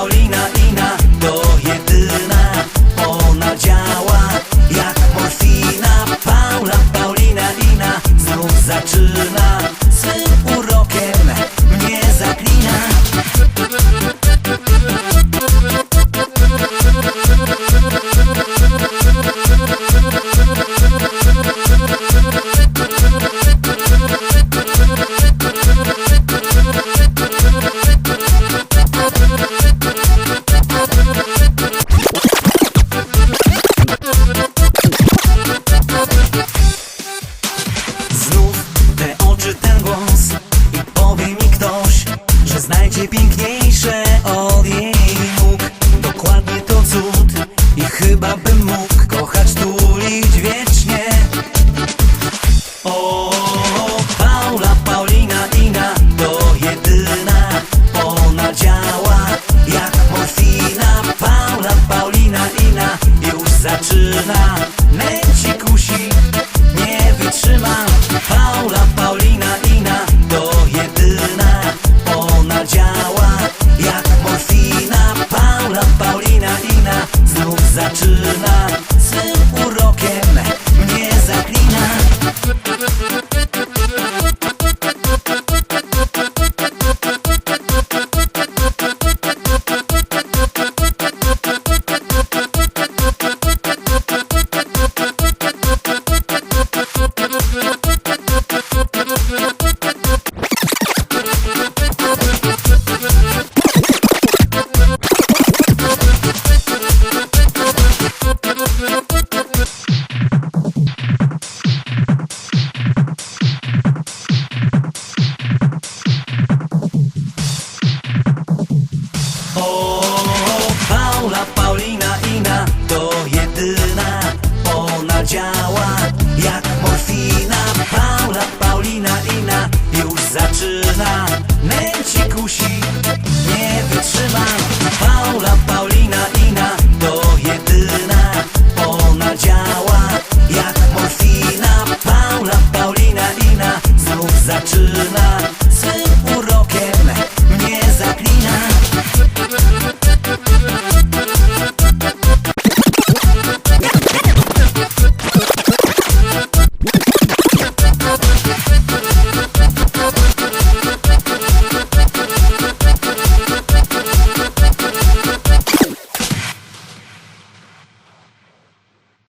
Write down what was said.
Paulina Ina to jedyna. Ona działa jak morfina. Paula, Paulina Ina znów zaczyna. Paulina, Ina znów zaczyna O, Paula, Paulina, Ina to jedyna. Ona działa jak morfina. Paula, Paulina, Ina już zaczyna. Nęci kusi, nie wytrzyma. Paula, Paulina, Ina to jedyna. Ona działa jak morfina. Paula, Paulina, Ina znów zaczyna